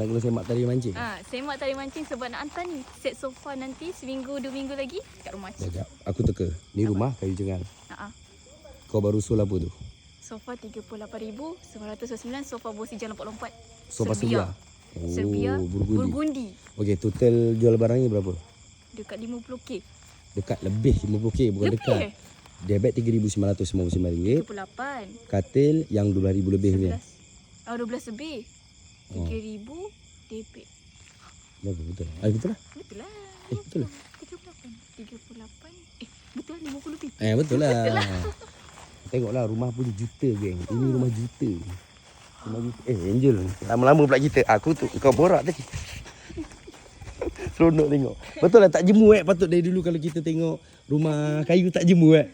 Nak kena semak tali mancing. Ha, semak tali mancing sebab nak hantar ni. Set sofa nanti seminggu, dua minggu lagi kat rumah cik. Sekejap. Aku teka. Ni rumah kayu cengal. Ha, Kau baru sul apa tu? sofa RM38,999, sofa bosi jalan lompat-lompat. Sofa Serbia. Serbia. Oh, Serbia, Burgundi. Burgundi. Okey, total jual barang ni berapa? Dekat 50k. Dekat lebih 50k bukan Lebih dekat. bet RM3,999. 28. Katil yang RM12,000 lebih ni. 11. Oh, 12 lebih. Oh. 3000 debit. Berapa betul? Ah, betul lah. Betul lah. Eh, betul lah. 38. 38. Eh, betul lah 50 lebih. Eh, betul lah. Tengoklah rumah pun juta geng. Ini rumah juta. Rumah juta. Eh, Angel. Lama-lama pula kita. Aku tu kau borak tadi. Seronok tengok. Betul lah tak jemu eh. Patut dari dulu kalau kita tengok rumah kayu tak jemu eh.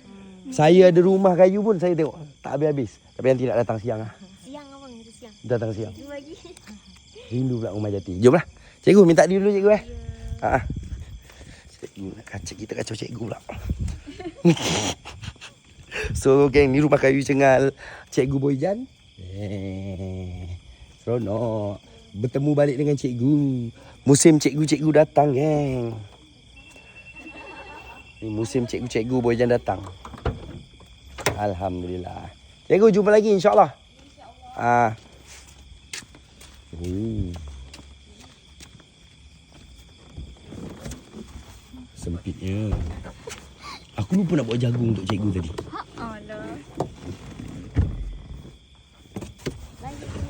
Saya ada rumah kayu pun saya tengok tak habis-habis. Tapi nanti nak datang siang lah. Siang abang, siang. Datang siang. Dua lagi. Rindu pula rumah jati. Jomlah. Cikgu minta dia dulu cikgu eh. Ha. Cikgu nak kacau kita kacau cikgu pula. so geng ni rumah kayu cengal cikgu Boyjan. Eh. Seronok. Bertemu balik dengan cikgu. Musim cikgu-cikgu datang geng. Ni musim cikgu-cikgu Boyjan datang. Alhamdulillah. Cikgu jumpa lagi insya-Allah. Ah. Oh. Sempitnya. Aku lupa nak buat jagung untuk cikgu tadi. Ha, alah. Baiklah.